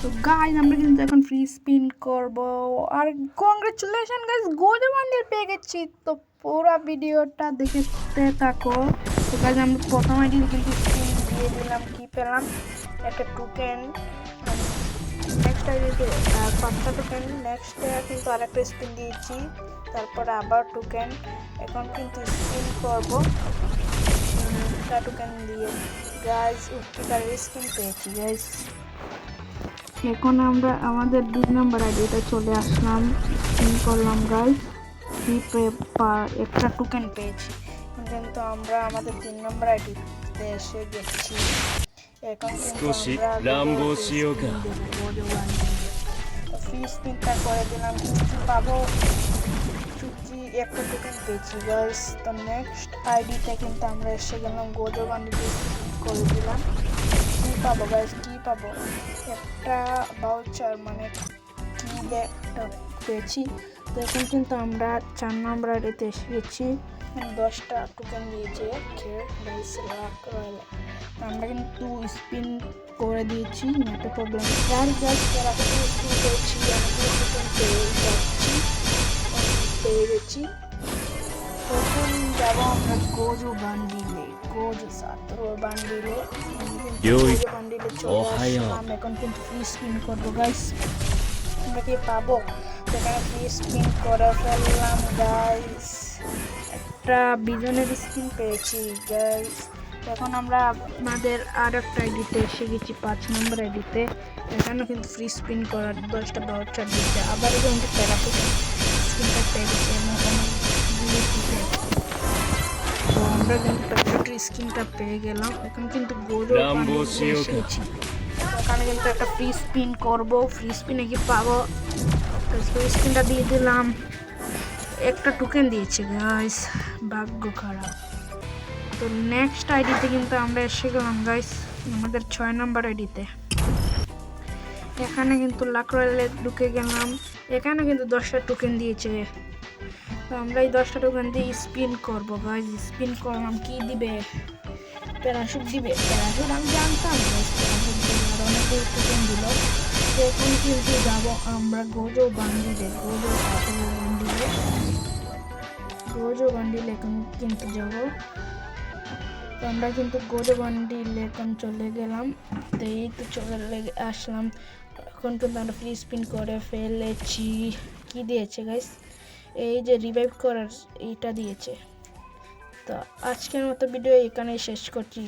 তো গাইজ আমরা কিন্তু এখন ফ্রি স্পিন করব। আর কংগ্রেচুলেশন গাইজ গোল্ড বান্ডিল পেয়ে গেছি। তো পুরো ভিডিওটা দেখতে থাকো। তো গাইজ আমরা প্রথম আইডি কিন্তু স্পিন দিয়ে দিলাম, কি পেলাম? একটা টোকেন নেক্সট আইডিতে পাঁচটা টোকেন নেক্সটে কিন্তু আরেকটা স্পিন দিয়েছি। তারপর আবার টোকেন এখন কিন্তু স্পিন করব। টোকেন দিয়ে। গাইজ উপকারের স্কিন পেয়েছি গাইজ এখন আমরা আমাদের দুই নম্বর আইডিটা চলে আসলাম। করলাম গাইস একটা টোকেন পেয়েছি। কিন্তু আমরা আমাদের তিন নম্বর আইডিতে এসে গেছি। এখন ফ্রি স্পিনটা করে দিলাম। পাবো টোকেন পেয়েছি। গাইস তো নেক্সট আইডিতে কিন্তু আমরা এসে গেলাম গোজো করে দিলাম। কী পাবো গাইস কী পাবো? একটা বাউচার মানে কি একটা পেয়েছি। তো এখন কিন্তু আমরা চার নম্বর এসে গেছি। দশটা টোকেন দিয়েছে আমরা কিন্তু স্পিন করে দিয়েছি নেটে প্রবলেম যার গাছ স্পিন গেছি যাব আমরা গোজো বান্ডিলে গোজো সাতরো বান্ডিলে। ইউই, বান্ডিলে চলে ওহাইও। এখন কিন্তু ফ্রি স্পিন করব গাইস আমরা কি পাবো? সেখানে ফ্রি স্পিন করে ফেললাম গাইস একটা বিজনের স্কিন পেয়েছি গাইস এখন আমরা আমাদের আর একটা আইডিতে এসে গেছি পাঁচ নম্বর আইডিতে এখানেও কিন্তু ফ্রি স্পিন করার দশটা বাউচার দিচ্ছে। আবার কিন্তু পেয়ে আমরা কিন্তু প্যারাফিক স্কিনটা পেয়ে গেলাম। এখন কিন্তু শিওকা। এসেছি এখানে কিন্তু একটা ফ্রি স্পিন করব ফ্রি স্পিনে কি পাবো? ফ্রি স্পিনটা দিয়ে দিলাম। একটা টোকেন দিয়েছে গাইস ভাগ্য খারাপ। তো নেক্সট আইডিতে কিন্তু আমরা এসে গেলাম গাইস আমাদের ছয় নম্বর আইডিতে এখানে কিন্তু লাখ ঢুকে গেলাম। এখানে কিন্তু দশটা টোকেন দিয়েছে। তো আমরা এই দশটা টোকেন দিয়ে স্পিন করব গাইস স্পিন করলাম কি দিবে? প্যারাশুট দিবে। প্যারাশুট আমি জানতাম আর অনেকগুলো টোকেন দিল এখন কিন্তু যাব আমরা? গোজো বান্ডিলে গোজো বান্ডিলে গোজো বান্ডিল এখন কিন্তু যাব। তো আমরা কিন্তু গোজো বান্ডিল এখন চলে গেলাম। তো এই তো চলে আসলাম। এখন কিন্তু আমরা ফ্রি স্পিন করে ফেলেছি। কি দিয়েছে গাইস এই যে রিভাইভ করার এইটা দিয়েছে। তো আজকের মতো ভিডিও এখানেই শেষ করছি।